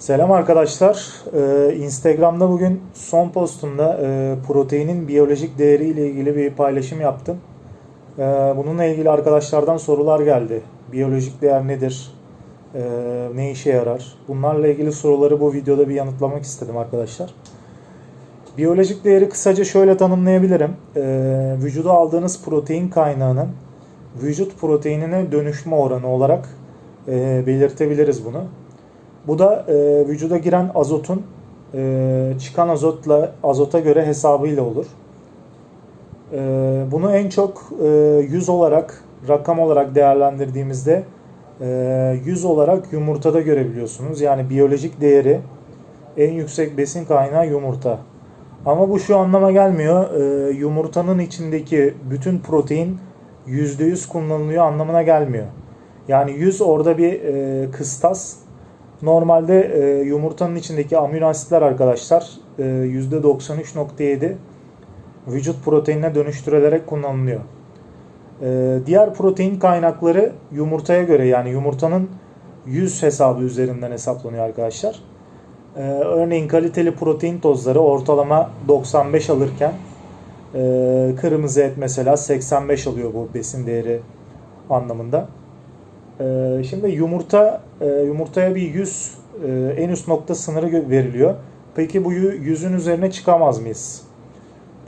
Selam arkadaşlar. Ee, Instagram'da bugün son postumda e, proteinin biyolojik değeri ile ilgili bir paylaşım yaptım. Ee, bununla ilgili arkadaşlardan sorular geldi. Biyolojik değer nedir? Ee, ne işe yarar? Bunlarla ilgili soruları bu videoda bir yanıtlamak istedim arkadaşlar. Biyolojik değeri kısaca şöyle tanımlayabilirim. Ee, vücuda aldığınız protein kaynağının vücut proteinine dönüşme oranı olarak e, belirtebiliriz bunu. Bu da e, vücuda giren azotun e, çıkan azotla azota göre hesabıyla olur. E, bunu en çok e, 100 olarak rakam olarak değerlendirdiğimizde e, 100 olarak yumurtada görebiliyorsunuz. Yani biyolojik değeri en yüksek besin kaynağı yumurta. Ama bu şu anlama gelmiyor. E, yumurtanın içindeki bütün protein %100 kullanılıyor anlamına gelmiyor. Yani 100 orada bir e, kıstas. Normalde e, yumurtanın içindeki amino asitler arkadaşlar e, %93.7 vücut proteinine dönüştürülerek kullanılıyor. E, diğer protein kaynakları yumurtaya göre yani yumurtanın 100 hesabı üzerinden hesaplanıyor arkadaşlar. E, örneğin kaliteli protein tozları ortalama 95 alırken e, kırmızı et mesela 85 alıyor bu besin değeri anlamında. Ee, Şimdi yumurta e, yumurtaya bir 100 e, en üst nokta sınırı veriliyor. Peki bu yü- yüzün üzerine çıkamaz mıyız?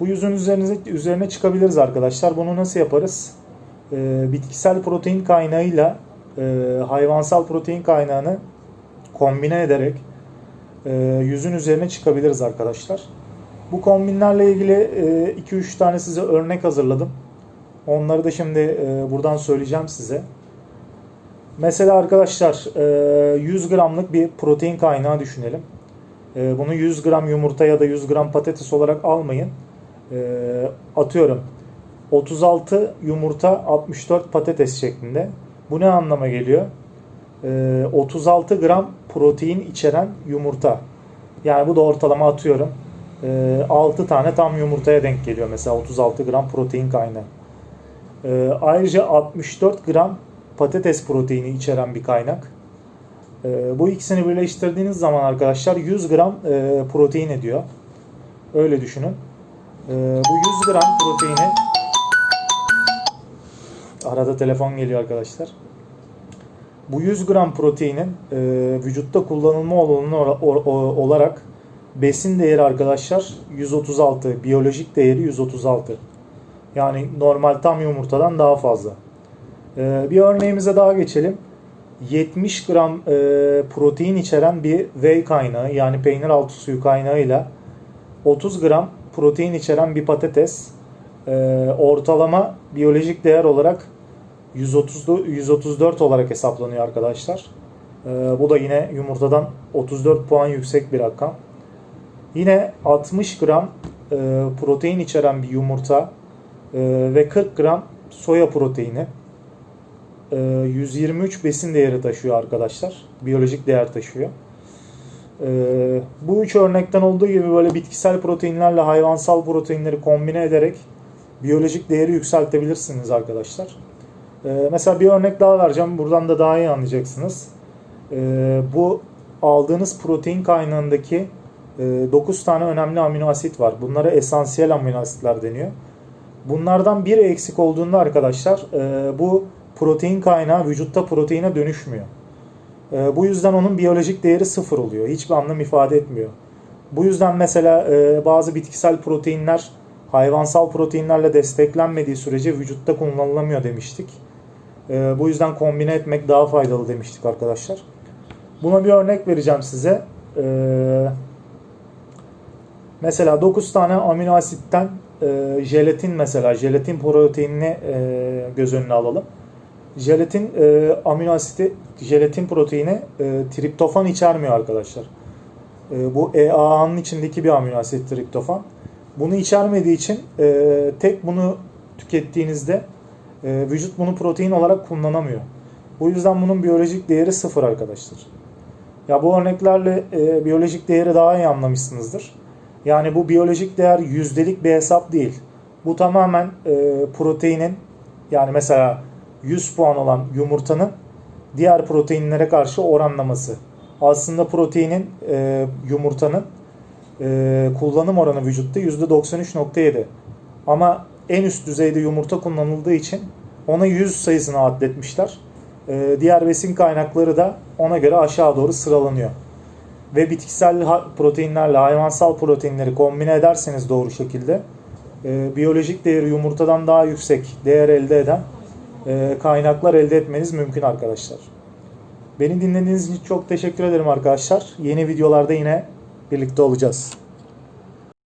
Bu yüzün üzerine, üzerine çıkabiliriz arkadaşlar. Bunu nasıl yaparız? Ee, Bitkisel protein kaynağıyla e, hayvansal protein kaynağını kombine ederek e, yüzün üzerine çıkabiliriz arkadaşlar. Bu kombinlerle ilgili 2-3 tane size örnek hazırladım. Onları da şimdi buradan söyleyeceğim size. Mesela arkadaşlar e, 100 gramlık bir protein kaynağı düşünelim. E, Bunu 100 gram yumurta ya da 100 gram patates olarak almayın. E, Atıyorum 36 yumurta 64 patates şeklinde. Bu ne anlama geliyor? E, 36 gram protein içeren yumurta. Yani bu da ortalama atıyorum. E, 6 tane tam yumurtaya denk geliyor mesela 36 gram protein kaynağı. E, Ayrıca 64 gram patates proteini içeren bir kaynak. Ee, bu ikisini birleştirdiğiniz zaman arkadaşlar 100 gram e, protein ediyor. Öyle düşünün. Ee, bu 100 gram proteini arada telefon geliyor arkadaşlar. Bu 100 gram proteinin e, vücutta kullanılma olanı olarak besin değeri arkadaşlar 136. Biyolojik değeri 136. Yani normal tam yumurtadan daha fazla. Ee, bir örneğimize daha geçelim. 70 gram e, protein içeren bir whey kaynağı yani peynir altı suyu kaynağıyla 30 gram protein içeren bir patates e, ortalama biyolojik değer olarak 130, 134 olarak hesaplanıyor arkadaşlar. E, bu da yine yumurtadan 34 puan yüksek bir rakam. Yine 60 gram protein içeren bir yumurta ve 40 gram soya proteini 123 besin değeri taşıyor arkadaşlar. Biyolojik değer taşıyor. E, Bu üç örnekten olduğu gibi böyle bitkisel proteinlerle hayvansal proteinleri kombine ederek biyolojik değeri yükseltebilirsiniz arkadaşlar. E, Mesela bir örnek daha vereceğim. Buradan da daha iyi anlayacaksınız. E, Bu aldığınız protein kaynağındaki 9 tane önemli amino asit var. Bunlara esansiyel amino asitler deniyor. Bunlardan biri eksik olduğunda arkadaşlar e, bu protein kaynağı vücutta proteine dönüşmüyor. E, bu yüzden onun biyolojik değeri sıfır oluyor. Hiçbir anlam ifade etmiyor. Bu yüzden mesela e, bazı bitkisel proteinler hayvansal proteinlerle desteklenmediği sürece vücutta kullanılamıyor demiştik. E, bu yüzden kombine etmek daha faydalı demiştik arkadaşlar. Buna bir örnek vereceğim size. E, Mesela 9 tane amino asitten e, jelatin mesela jelatin proteinini e, göz önüne alalım. Jelatin e, amino asiti jelatin proteini e, triptofan içermiyor arkadaşlar. E, bu EAA'nın içindeki bir amino asit triptofan. Bunu içermediği için e, tek bunu tükettiğinizde e, vücut bunu protein olarak kullanamıyor. Bu yüzden bunun biyolojik değeri sıfır arkadaşlar. Ya bu örneklerle e, biyolojik değeri daha iyi anlamışsınızdır. Yani bu biyolojik değer yüzdelik bir hesap değil. Bu tamamen e, proteinin yani mesela 100 puan olan yumurtanın diğer proteinlere karşı oranlaması. aslında proteinin e, yumurtanın e, kullanım oranı vücutta %93.7. Ama en üst düzeyde yumurta kullanıldığı için ona 100 sayısını atletmişler. E, diğer besin kaynakları da ona göre aşağı doğru sıralanıyor. Ve bitkisel proteinlerle hayvansal proteinleri kombine ederseniz doğru şekilde e, biyolojik değeri yumurtadan daha yüksek değer elde eden kaynaklar elde etmeniz mümkün arkadaşlar. Beni dinlediğiniz için çok teşekkür ederim arkadaşlar. Yeni videolarda yine birlikte olacağız.